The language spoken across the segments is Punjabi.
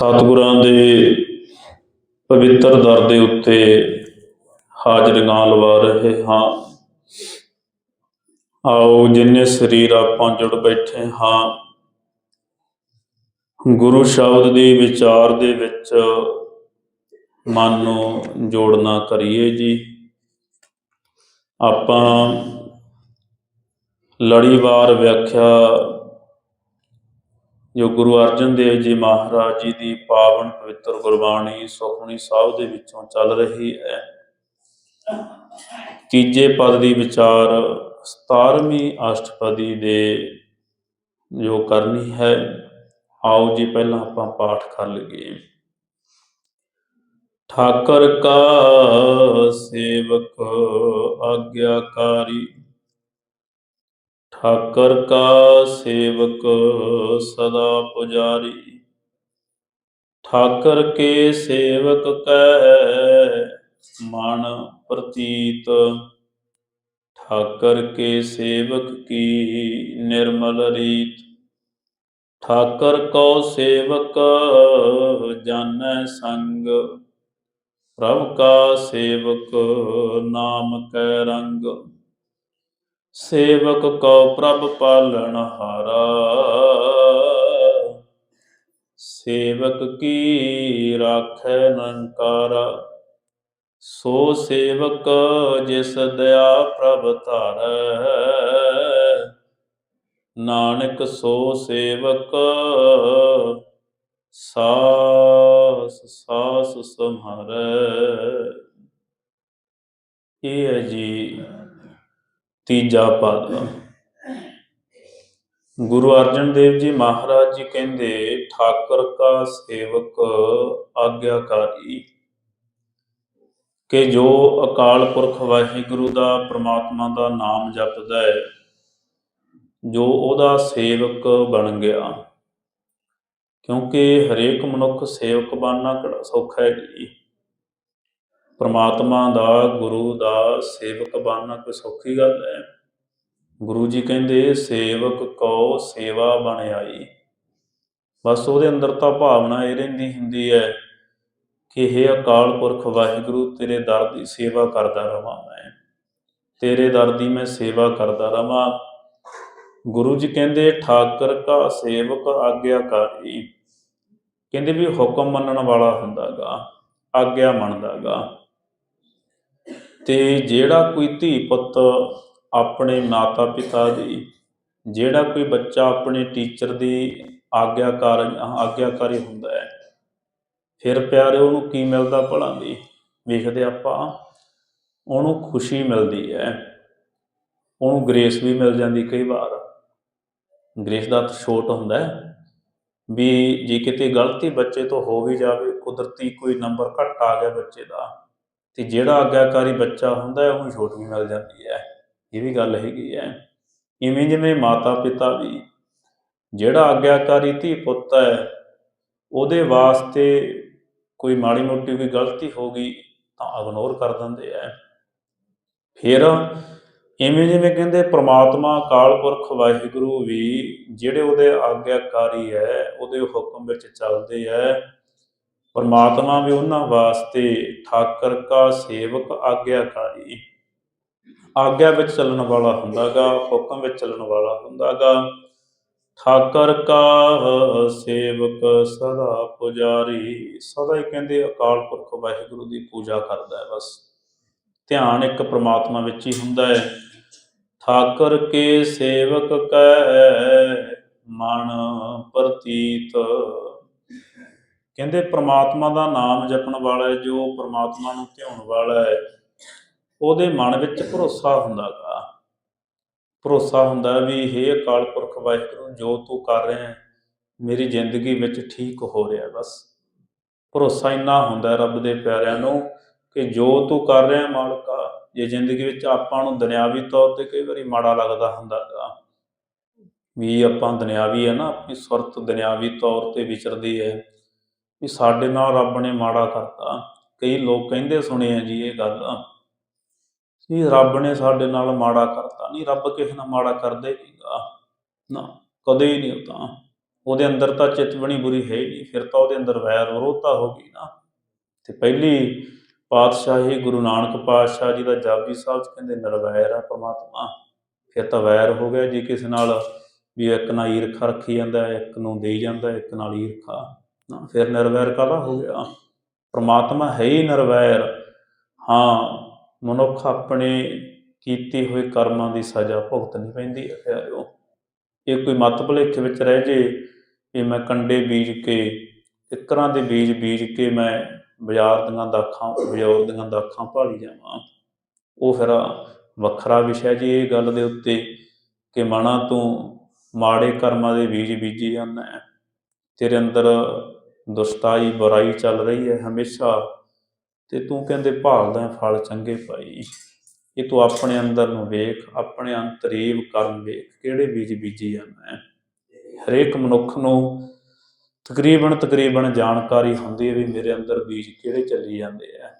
ਸਤਿਗੁਰਾਂ ਦੇ ਪਵਿੱਤਰ ਦਰ ਦੇ ਉੱਤੇ ਹਾਜ਼ਰੀਆਂ ਲਵਾ ਰਹੇ ਹਾਂ। ਆਓ ਜਿੰਨੇ ਸਰੀਰ ਆਪਾਂ ਜੁੜ ਬੈਠੇ ਹਾਂ, ਗੁਰੂ ਸ਼ਬਦ ਦੇ ਵਿਚਾਰ ਦੇ ਵਿੱਚ ਮਨ ਨੂੰ ਜੋੜਨਾ ਕਰੀਏ ਜੀ। ਆਪਾਂ ਲੜੀਵਾਰ ਵਿਆਖਿਆ ਜੋ ਗੁਰੂ ਅਰਜਨ ਦੇਵ ਜੀ ਮਹਾਰਾਜ ਜੀ ਦੀ ਪਾਵਨ ਪਵਿੱਤਰ ਗੁਰਬਾਣੀ ਸੁਖਮਨੀ ਸਾਹਿਬ ਦੇ ਵਿੱਚੋਂ ਚੱਲ ਰਹੀ ਹੈ। ਤੀਜੇ ਪਦ ਦੀ ਵਿਚਾਰ 17ਵੀਂ ਅਸ਼ਟਪਦੀ ਦੇ ਜੋ ਕਰਨੀ ਹੈ, ਆਓ ਜੀ ਪਹਿਲਾਂ ਆਪਾਂ ਪਾਠ ਕਰ ਲਈਏ। ਠਾਕਰ ਕਾ ਸੇਵਕ, ਆਗਿਆਕਾਰੀ ਠਾਕਰ ਕਾ ਸੇਵਕ ਸਦਾ ਪੁਜਾਰੀ। ਠਾਕਰ ਕੇ ਸੇਵਕ ਕੈ ਮਨ ਪ੍ਰਤੀਤ। ਠਾਕਰ ਕੇ ਸੇਵਕ ਕੀ ਨਿਰਮਲ ਰੀਤ। ਠਾਕਰ ਕੋ ਸੇਵਕ ਜਾਣੈ ਸੰਗ। ਪ੍ਰਭ ਕਾ ਸੇਵਕ ਨਾਮ ਕੈ ਰੰਗ। ਸੇਵਕ ਕੋ ਪ੍ਰਭ ਪਾਲਣ ਹਾਰਾ। ਸੇਵਕ ਕੀ ਰਾਖੈ ਨੰਕਾਰਾ? ਸੋ ਸੇਵਕ ਜਿਸ ਦਇਆ ਪ੍ਰਭ ਧਾਰੈ। ਨਾਨਕ ਸੋ ਸੇਵਕ ਸਾਸ ਸਾਸ ਸੰਹਾਰੈ। ਇਹ ਜੀ ਤੀਜਾ ਪਦ। ਗੁਰੂ ਅਰਜਨ ਦੇਵ ਜੀ ਮਹਾਰਾਜ ਜੀ ਕਹਿੰਦੇ, ਠਾਕਰ ਕਾ ਸੇਵਕ ਆਗਿਆਕਾਰੀ। ਕਿ ਜੋ ਅਕਾਲ ਪੁਰਖ ਵਾਹਿਗੁਰੂ ਦਾ ਪ੍ਰਮਾਤਮਾ ਦਾ ਨਾਮ ਜਪਦਾ ਹੈ, ਜੋ ਉਹਦਾ ਸੇਵਕ ਬਣ ਗਿਆ। ਕਿਉਂਕਿ ਹਰੇਕ ਮਨੁੱਖ ਸੇਵਕ ਬਣਨਾ ਕਿਹੜਾ ਸੌਖਾ ਹੈ ਜੀ? ਪਰਮਾਤਮਾ ਦਾ, ਗੁਰੂ ਦਾ ਸੇਵਕ ਬਣਨਾ ਕੋਈ ਸੌਖੀ ਗੱਲ ਹੈ। ਗੁਰੂ ਜੀ ਕਹਿੰਦੇ, ਸੇਵਕ ਕੋ ਸੇਵਾ ਬਣ ਆਈ ਬਸ ਉਹਦੇ ਅੰਦਰ ਤਾਂ ਭਾਵਨਾ ਇਹ ਰਹਿੰਦੀ ਹੁੰਦੀ ਹੈ ਕਿ ਇਹ ਅਕਾਲ ਪੁਰਖ, ਵਾਹਿਗੁਰੂ, ਤੇਰੇ ਦਰ ਦੀ ਸੇਵਾ ਕਰਦਾ ਰਵਾਂ ਮੈਂ। ਤੇਰੇ ਦਰ ਦੀ ਮੈਂ ਸੇਵਾ ਕਰਦਾ ਰਵਾਂ। ਗੁਰੂ ਜੀ ਕਹਿੰਦੇ, ਠਾਕਰ ਕਾ ਸੇਵਕ ਆਗਿਆਕਾਰੀ ਕਹਿੰਦੇ ਵੀ ਹੁਕਮ ਮੰਨਣ ਵਾਲਾ ਹੁੰਦਾਗਾ, ਆਗਿਆ ਮੰਨਦਾਗਾ। ਤੇ ਜਿਹੜਾ ਕੋਈ ਧੀ ਪੁੱਤ ਆਪਣੇ ਮਾਤਾ ਪਿਤਾ ਦੀ, ਜਿਹੜਾ ਕੋਈ ਬੱਚਾ ਆਪਣੇ ਟੀਚਰ ਦੀ ਆਗਿਆਕਾਰ, ਆਗਿਆਕਾਰੀ ਹੁੰਦਾ ਹੈ, ਫਿਰ ਪਿਆਰੇ ਉਹਨੂੰ ਕੀ ਮਿਲਦਾ ਭਲਾ ਦੀ? ਵੇਖਦੇ ਆਪਾਂ, ਉਹਨੂੰ ਖੁਸ਼ੀ ਮਿਲਦੀ ਹੈ, ਉਹਨੂੰ ਗ੍ਰੇਸ ਵੀ ਮਿਲ ਜਾਂਦੀ ਕਈ ਵਾਰ। ਗ੍ਰੇਸ ਦਾ ਛੋਟ ਹੁੰਦਾ ਹੈ, ਵੀ ਜੇ ਕਿਤੇ ਗਲਤੀ ਬੱਚੇ ਤੋਂ ਹੋ ਵੀ ਜਾਵੇ, ਕੁਦਰਤੀ ਕੋਈ ਨੰਬਰ ਘੱਟ ਆ ਗਿਆ ਬੱਚੇ ਦਾ ਤੇ ਜਿਹੜਾ ਆਗਿਆਕਾਰੀ ਬੱਚਾ ਹੁੰਦਾ ਹੈ, ਉਹਨੂੰ ਛੋਟ ਵੀ ਮਿਲ ਜਾਂਦੀ ਹੈ। ਇਹ ਵੀ ਗੱਲ ਹੈਗੀ ਹੈ। ਇਵੇਂ ਜਿਵੇਂ ਮਾਤਾ ਪਿਤਾ ਵੀ ਜਿਹੜਾ ਆਗਿਆਕਾਰੀ ਧੀ ਪੁੱਤ ਹੈ, ਉਹਦੇ ਵਾਸਤੇ ਕੋਈ ਮਾੜੀ ਮੋਟੀ ਕੋਈ ਗਲਤੀ ਹੋ ਗਈ ਤਾਂ ਇਗਨੋਰ ਕਰ ਦਿੰਦੇ ਆ ਫਿਰ ਇਵੇਂ ਜਿਵੇਂ ਕਹਿੰਦੇ ਪ੍ਰਮਾਤਮਾ, ਅਕਾਲ ਪੁਰਖ, ਵਾਹਿਗੁਰੂ ਵੀ ਜਿਹੜੇ ਉਹਦੇ ਆਗਿਆਕਾਰੀ ਹੈ, ਉਹਦੇ ਹੁਕਮ ਵਿੱਚ ਚੱਲਦੇ ਹੈ ਪਰਮਾਤਮਾ ਵੀ ਉਹਨਾਂ ਵਾਸਤੇ ਠਾਕਰ ਕਾ ਸੇਵਕ ਆਗਿਆਕਾਰੀ। ਆਗਿਆ ਵਿੱਚ ਚੱਲਣ ਵਾਲਾ ਹੁੰਦਾਗਾ, ਹੁਕਮ ਵਿੱਚ ਚੱਲਣ ਵਾਲਾ ਹੁੰਦਾਗਾ। ਠਾਕਰ ਕਾ ਸੇਵਕ ਸਦਾ ਪੁਜਾਰੀ। ਸਦਾ ਹੀ ਕਹਿੰਦੇ ਅਕਾਲ ਪੁਰਖ ਵਾਹਿਗੁਰੂ ਦੀ ਪੂਜਾ ਕਰਦਾ ਹੈ ਬਸ। ਧਿਆਨ ਇੱਕ ਪ੍ਰਮਾਤਮਾ ਵਿੱਚ ਹੀ ਹੁੰਦਾ ਹੈ। ਠਾਕਰ ਕੇ ਸੇਵਕ ਕੈ ਮਨ ਪ੍ਰਤੀਤ। ਕਹਿੰਦੇ ਪ੍ਰਮਾਤਮਾ ਦਾ ਨਾਮ ਜਪਣ ਵਾਲਾ ਹੈ, ਜੋ ਪ੍ਰਮਾਤਮਾ ਨੂੰ ਧਿਆਉਣ ਵਾਲਾ ਹੈ ਉਹਦੇ ਮਨ ਵਿੱਚ ਭਰੋਸਾ ਹੁੰਦਾਗਾ ਭਰੋਸਾ ਹੁੰਦਾ ਵੀ हे ਅਕਾਲ ਪੁਰਖ ਵਾਹਿਗੁਰੂ ਜੋ ਤੂੰ ਕਰ ਰਿਹਾ ਹੈ ਮੇਰੀ ਜ਼ਿੰਦਗੀ ਵਿੱਚ ਠੀਕ ਹੋ ਰਿਹਾ ਬਸ। ਭਰੋਸਾ ਇੰਨਾ ਹੁੰਦਾ ਰੱਬ ਦੇ ਪਿਆਰਿਆਂ ਨੂੰ ਕਿ ਜੋ ਤੂੰ ਕਰ ਰਿਹਾ ਮਾਲਕਾ ਜੇ ਜ਼ਿੰਦਗੀ ਵਿੱਚ ਆਪਾਂ ਨੂੰ ਦੁਨਿਆਵੀ ਤੌਰ ਤੇ ਕਈ ਵਾਰੀ ਮਾੜਾ ਲੱਗਦਾ ਹੁੰਦਾਗਾ ਵੀ ਆਪਾਂ ਦੁਨਿਆਵੀ ਹੈ ਨਾ ਆਪਣੀ ਸੁਰਤ ਦੁਨਿਆਵੀ ਤੌਰ ਤੇ ਵਿਚਰਦੀ ਹੈ ਵੀ ਸਾਡੇ ਨਾਲ ਰੱਬ ਨੇ ਮਾੜਾ ਕਰਤਾ। ਕਈ ਲੋਕ ਕਹਿੰਦੇ ਸੁਣੇ ਆ ਜੀ ਇਹ ਗੱਲ। ਵੀ ਰੱਬ ਨੇ ਸਾਡੇ ਨਾਲ ਮਾੜਾ ਕਰਤਾ। ਨਹੀਂ, ਰੱਬ ਕਿਸੇ ਨਾਲ ਮਾੜਾ ਕਰਦੇ ਹੀ ਨਹੀਂਗਾ ਨਾ, ਕਦੇ ਹੀ ਨਹੀਂ ਹੁੰਦਾ ਉਹਦੇ ਅੰਦਰ ਤਾਂ ਚਿੱਤ ਬੁਰੀ ਹੈ ਹੀ ਨਹੀਂ। ਫਿਰ ਤਾਂ ਉਹਦੇ ਅੰਦਰ ਵੈਰ ਵਿਰੋਧਤਾ ਹੋ ਗਈ ਨਾ। ਤੇ ਪਹਿਲੀ ਪਾਤਸ਼ਾਹੀ ਗੁਰੂ ਨਾਨਕ ਪਾਤਸ਼ਾਹ ਜੀ ਦਾ ਜਾਪਜੀ ਸਾਹਿਬ ਚ ਕਹਿੰਦੇ, ਨਿਰਵੈਰ ਆ ਪਰਮਾਤਮਾ। ਫਿਰ ਤਾਂ ਵੈਰ ਹੋ ਗਿਆ ਜੀ ਕਿਸੇ ਨਾਲ ਵੀ ਇੱਕ ਨਾਲ ਈਰਖਾ ਰੱਖੀ ਜਾਂਦਾ, ਇੱਕ ਨੂੰ ਦੇਈ ਜਾਂਦਾ, ਇੱਕ ਨਾਲ ਈਰਖਾ। ਨਾ। ਫਿਰ ਨਿਰਵੈਰ ਕਾਹਦਾ ਹੋ ਗਿਆ? ਪਰਮਾਤਮਾ ਹੈ ਹੀ ਨਿਰਵੈਰ। ਹਾਂ, ਮਨੁੱਖ ਆਪਣੇ ਕੀਤੇ ਹੋਏ ਕਰਮਾਂ ਦੀ ਸਜ਼ਾ ਭੁਗਤਣੀ ਪੈਂਦੀ ਹੈ ਪਿਆਰਿਓ ਇਹ ਕੋਈ ਮਤ ਭੁਲੇਖੇ ਵਿੱਚ ਰਹਿ ਜੇ ਵੀ ਮੈਂ ਕੰਡੇ ਬੀਜ ਕੇ ਕਿੱਕਰਾਂ ਦੇ ਬੀਜ ਬੀਜ ਕੇ ਮੈਂ ਬਾਜ਼ਾਰ ਦੀਆਂ ਦਾਖਾਂ, ਬਾਜ਼ਾਰ ਦੀਆਂ ਦਾਖਾਂ ਭਾਲੀ ਜਾਵਾਂ। ਉਹ ਫਿਰ ਵੱਖਰਾ ਵਿਸ਼ਾ ਜੀ ਇਹ ਗੱਲ ਦੇ ਉੱਤੇ ਕਿ ਮਨਾ ਤੂੰ ਮਾੜੇ ਕਰਮਾਂ ਦੇ ਬੀਜ ਬੀਜੀ ਜਾਂਦਾ ਤੇਰੇ ਅੰਦਰ ਦੁਸ਼ਟਾਈ ਬੁਰਾਈ ਚੱਲ ਰਹੀ ਹੈ ਹਮੇਸ਼ਾ। ਤੇ ਤੂੰ ਕਹਿੰਦੇ ਭਾਲਦਾ ਹੈ ਫਲ ਚੰਗੇ ਪਾਈ ਇਹ ਤੂੰ ਆਪਣੇ ਅੰਦਰ ਨੂੰ ਵੇਖ, ਆਪਣੇ ਅੰਤਰੀਵ ਕਰਮ ਵੇਖ, ਕਿਹੜੇ ਬੀਜ ਬੀਜੀ ਜਾਂਦਾ ਹੈ। ਹਰੇਕ ਮਨੁੱਖ ਨੂੰ ਤਕਰੀਬਨ ਤਕਰੀਬਨ ਜਾਣਕਾਰੀ ਹੁੰਦੀ ਹੈ ਵੀ ਮੇਰੇ ਅੰਦਰ ਬੀਜ ਕਿਹੜੇ ਚੱਲੀ ਜਾਂਦੇ ਆ।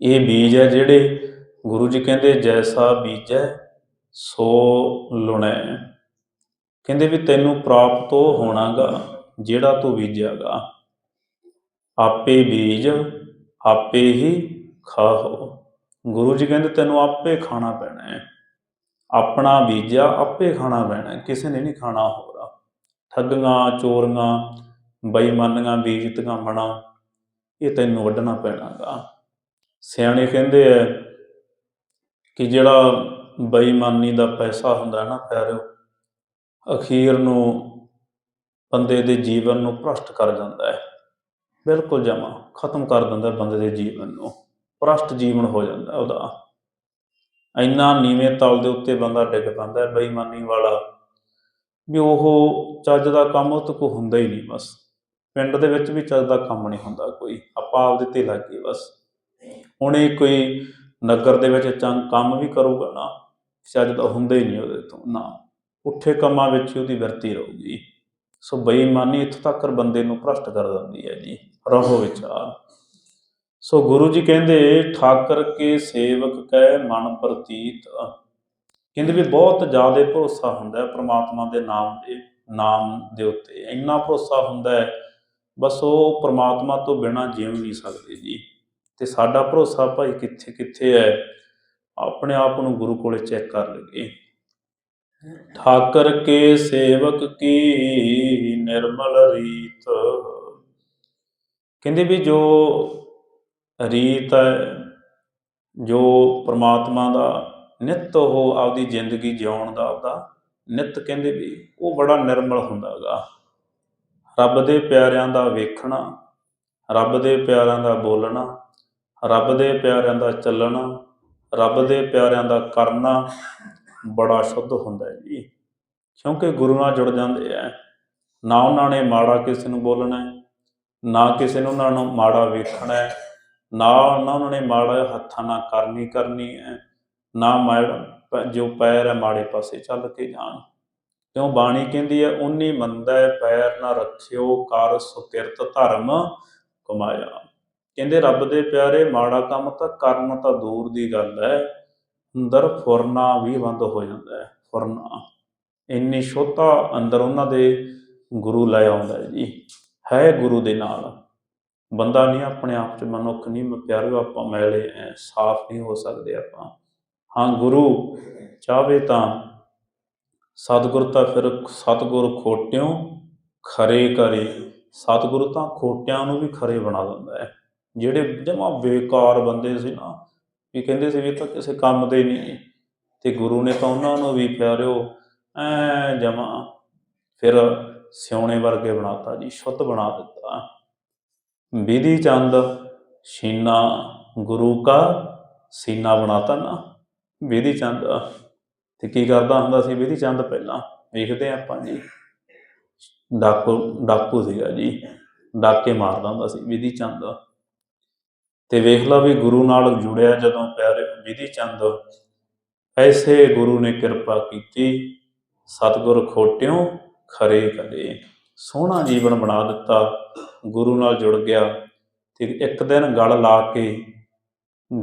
ਇਹ ਬੀਜ ਹੈ ਜਿਹੜੇ ਗੁਰੂ ਜੀ ਕਹਿੰਦੇ, ਜੈਸਾ ਬੀਜੈ, ਸੋ ਲੁਣੈ। ਕਹਿੰਦੇ ਵੀ ਤੈਨੂੰ ਪ੍ਰਾਪਤ ਉਹ ਹੋਣਾਗਾ। ਜਿਹੜਾ ਤੂੰ ਬੀਜਿਆਗਾ ਆਪੇ ਬੀਜ ਆਪੇ ਹੀ ਖਾਓ ਗੁਰੂ ਜੀ ਕਹਿੰਦੇ ਤੈਨੂੰ ਆਪੇ ਖਾਣਾ ਪੈਣਾ ਹੈ। ਆਪਣਾ ਬੀਜਿਆ ਆਪੇ ਖਾਣਾ ਪੈਣਾ ਹੈ, ਕਿਸੇ ਨੇ ਨਹੀਂ ਖਾਣਾ ਹੋਰ। ਠੱਗੀਆਂ ਚੋਰੀਆਂ ਬੇਈਮਾਨੀਆਂ ਬੀਜਤੀਆਂ ਮਣਾ ਇਹ ਤੈਨੂੰ ਵੱਢਣਾ ਪੈਣਾਗਾ। ਸਿਆਣੇ ਕਹਿੰਦੇ ਐ ਕਿ ਜਿਹੜਾ ਬੇਈਮਾਨੀ ਦਾ ਪੈਸਾ ਹੁੰਦਾ ਹੈ ਨਾ ਪਿਆਰਿਓ ਅਖੀਰ ਨੂੰ ਬੰਦੇ ਦੇ ਜੀਵਨ ਨੂੰ ਭ੍ਰਸ਼ਟ ਕਰ ਜਾਂਦਾ ਹੈ। ਬਿਲਕੁਲ ਜਮਾ ਖਤਮ ਕਰ ਦਿੰਦਾ ਬੰਦੇ ਦੇ ਜੀਵਨ ਨੂੰ। ਭ੍ਰਸ਼ਟ ਜੀਵਨ ਹੋ ਜਾਂਦਾ ਉਹਦਾ। ਇੰਨਾ ਨੀਵੇਂ ਤਲ ਦੇ ਉੱਤੇ ਬੰਦਾ ਡਿੱਗ ਪੈਂਦਾ ਹੈ, ਬੇਈਮਾਨੀ ਵਾਲਾ। ਵੀ ਉਹ ਚੱਜ ਦਾ ਕੰਮ ਉਹ ਤੋਂ ਕੋ ਹੁੰਦਾ ਹੀ ਨਹੀਂ ਬਸ। ਪਿੰਡ ਦੇ ਵਿੱਚ ਵੀ ਚੱਜ ਦਾ ਕੰਮ ਨਹੀਂ ਹੁੰਦਾ ਕੋਈ। ਆਪਾਂ ਆਪਦੇ ਤੇ ਲੱਗੇ ਬਸ। ਹੁਣ ਇਹ ਕੋਈ ਨਗਰ ਦੇ ਵਿੱਚ ਚੰਗ ਕੰਮ ਵੀ ਕਰੂਗਾ ਨਾ, ਚੱਜ ਦਾ ਹੁੰਦਾ ਹੀ ਨਹੀਂ ਉਹਦੇ ਤੋਂ ਨਾ। ਉੱਠੇ ਕੰਮਾਂ ਵਿੱਚ ਉਹਦੀ ਵਰਤੀ ਰਹੂਗੀ। ਸੋ ਬੇਈਮਾਨੀ ਇੱਥੋਂ ਤੱਕ ਬੰਦੇ ਨੂੰ ਭ੍ਰਸ਼ਟ ਕਰ ਦਿੰਦੀ ਹੈ ਜੀ, ਰਹੋ ਵਿਚਾਰ। ਸੋ ਗੁਰੂ ਜੀ ਕਹਿੰਦੇ, ਠਾਕਰ ਕੇ ਸੇਵਕ ਕੈ ਮਨ ਪ੍ਰਤੀਤ। ਕਹਿੰਦੇ ਵੀ ਬਹੁਤ ਜ਼ਿਆਦਾ ਭਰੋਸਾ ਹੁੰਦਾ ਹੈ ਪ੍ਰਮਾਤਮਾ ਦੇ ਨਾਮ ਦੇ ਨਾਮ ਦੇ ਉੱਤੇ। ਇੰਨਾ ਭਰੋਸਾ ਹੁੰਦਾ ਹੈ, ਬਸ ਉਹ ਪ੍ਰਮਾਤਮਾ ਤੋਂ ਬਿਨਾਂ ਜਿਉ ਨਹੀਂ ਸਕਦੇ ਜੀ। ਤੇ ਸਾਡਾ ਭਰੋਸਾ ਭਾਈ ਕਿੱਥੇ ਕਿੱਥੇ ਹੈ? ਆਪਣੇ ਆਪ ਨੂੰ ਗੁਰੂ ਕੋਲੇ ਚੈੱਕ ਕਰ ਲਈਏ। ਠਾਕਰ ਕੇ ਸੇਵਕ ਕੀ ਨਿਰਮਲ ਰੀਤ? ਕਹਿੰਦੇ ਵੀ ਜੋ ਰੀਤ ਹੈ, ਜੋ ਪ੍ਰਮਾਤਮਾ ਦਾ, ਨਿੱਤ ਉਹ ਆਪਦੀ ਜ਼ਿੰਦਗੀ ਜਿਉਣ ਦਾ ਆਪਦਾ ਨਿੱਤ ਕਹਿੰਦੇ ਵੀ ਉਹ ਬੜਾ ਨਿਰਮਲ ਹੁੰਦਾਗਾ। ਰੱਬ ਦੇ ਪਿਆਰਿਆਂ ਦਾ ਵੇਖਣਾ, ਰੱਬ ਦੇ ਪਿਆਰਿਆਂ ਦਾ ਬੋਲਣਾ, ਰੱਬ ਦੇ ਪਿਆਰਿਆਂ ਦਾ ਚੱਲਣਾ, ਰੱਬ ਦੇ ਪਿਆਰਿਆਂ ਦਾ ਕਰਨਾ ਬੜਾ ਸ਼ੁੱਧ ਹੁੰਦਾ ਹੈ ਜੀ। ਕਿਉਂਕਿ ਗੁਰੂ ਨਾਲ ਜੁੜ ਜਾਂਦੇ ਆ। ਨਾ ਉਹਨਾਂ ਨੇ ਮਾੜਾ ਕਿਸੇ ਨੂੰ ਬੋਲਣਾ ਨਾ ਕਿਸੇ ਨੂੰ ਉਹਨਾਂ ਨੂੰ ਮਾੜਾ ਵੇਖਣਾ ਹੈ, ਨਾ ਉਹਨਾਂ ਨੇ ਮਾੜਾ ਹੱਥਾਂ ਨਾਲ ਕਰਨੀ ਕਰਨੀ ਹੈ ਨਾ ਮਾੜਾ ਜੋ ਪੈਰ ਹੈ ਮਾੜੇ ਪਾਸੇ ਚੱਲ ਕੇ ਜਾਣ। ਕਿਉਂ ਬਾਣੀ ਕਹਿੰਦੀ ਹੈ ਉਨੀ ਮੰਦਾ ਪੈਰ ਨਾ ਰੱਖਿਓ ਕਰ ਸੁਕਿਰਤ ਧਰਮ ਕਮਾਇਆ। ਕਹਿੰਦੇ ਰੱਬ ਦੇ ਪਿਆਰੇ ਮਾੜਾ ਕੰਮ ਤਾਂ ਕਰਨ ਤਾਂ ਦੂਰ ਦੀ ਗੱਲ ਹੈ। ਅੰਦਰ ਫੁਰਨਾ ਵੀ ਬੰਦ ਹੋ ਜਾਂਦਾ ਹੈ ਫੁਰਨਾ ਇੰਨੀ ਸ਼ੋਧਾ ਅੰਦਰ ਉਹਨਾਂ ਦੇ ਗੁਰੂ ਲੈ ਆਉਂਦਾ ਹੈ ਜੀ, ਹੈ ਗੁਰੂ ਦੇ ਨਾਲ। ਬੰਦਾ ਨਹੀਂ, ਆਪਣੇ ਆਪ 'ਚ ਮਨੁੱਖ ਨਹੀਂ ਪਿਆਰਿਓ ਆਪਾਂ ਮੈਲੇ ਐ, ਸਾਫ਼ ਨਹੀਂ ਹੋ ਸਕਦੇ ਆਪਾਂ। ਹਾਂ ਗੁਰੂ, ਚਾਹਵੇ ਤਾਂ ਸਤਿਗੁਰ ਤਾਂ ਫਿਰ ਸਤਿਗੁਰ ਖੋਟਿਓ ਖਰੇ ਕਰੇ। ਸਤਿਗੁਰੂ ਤਾਂ ਖੋਟਿਆਂ ਨੂੰ ਵੀ ਖਰੇ ਬਣਾ ਦਿੰਦਾ ਹੈ। ਜਿਹੜੇ ਜਮਾ ਬੇਕਾਰ ਬੰਦੇ ਸੀ ਨਾ ਵੀ ਕਹਿੰਦੇ ਸੀ ਵੀ ਇਹ ਤਾਂ ਕਿਸੇ ਕੰਮ ਦੇ ਨਹੀਂ ਤੇ ਗੁਰੂ ਨੇ ਤਾਂ ਉਹਨਾਂ ਨੂੰ ਵੀ ਪਿਆਰਿਓ, ਐ ਜਮਾ ਫਿਰ ਸਿਉਣੇ ਵਰਗੇ ਬਣਾਤਾ ਜੀ, ਸ਼ੁੱਧ ਬਣਾ ਦਿੱਤਾ। ਵਿਧੀ ਚੰਦ, ਸੀਨਾ ਗੁਰੂ ਕਾ ਸੀਨਾ ਬਣਾਤਾ ਨਾ, ਵਿਧੀ ਚੰਦ। ਤੇ ਕੀ ਕਰਦਾ ਹੁੰਦਾ ਸੀ ਵਿਧੀ ਚੰਦ ਪਹਿਲਾਂ? ਵੇਖਦੇ ਹਾਂ ਆਪਾਂ ਜੀ। ਡਾਕੂ ਡਾਕੂ ਸੀਗਾ ਜੀ। ਡਾਕੇ ਮਾਰਦਾ ਹੁੰਦਾ ਸੀ ਵਿਧੀ ਚੰਦ। ਤੇ ਵੇਖ ਲਾ ਵੀ ਗੁਰੂ ਨਾਲ ਜੁੜਿਆ ਜਦੋਂ ਪਿਆਰੇ ਵਿਧੀ ਚੰਦ। ਐਸੇ ਗੁਰੂ ਨੇ ਕਿਰਪਾ ਕੀਤੀ, ਸਤਿਗੁਰ ਖੋਟਿਓ ਖਰੇ ਕਰੇ ਸੋਹਣਾ ਜੀਵਨ ਬਣਾ ਦਿੱਤਾ, ਗੁਰੂ ਨਾਲ ਜੁੜ ਗਿਆ। ਤੇ ਇੱਕ ਦਿਨ ਗਲ ਲਾ ਕੇ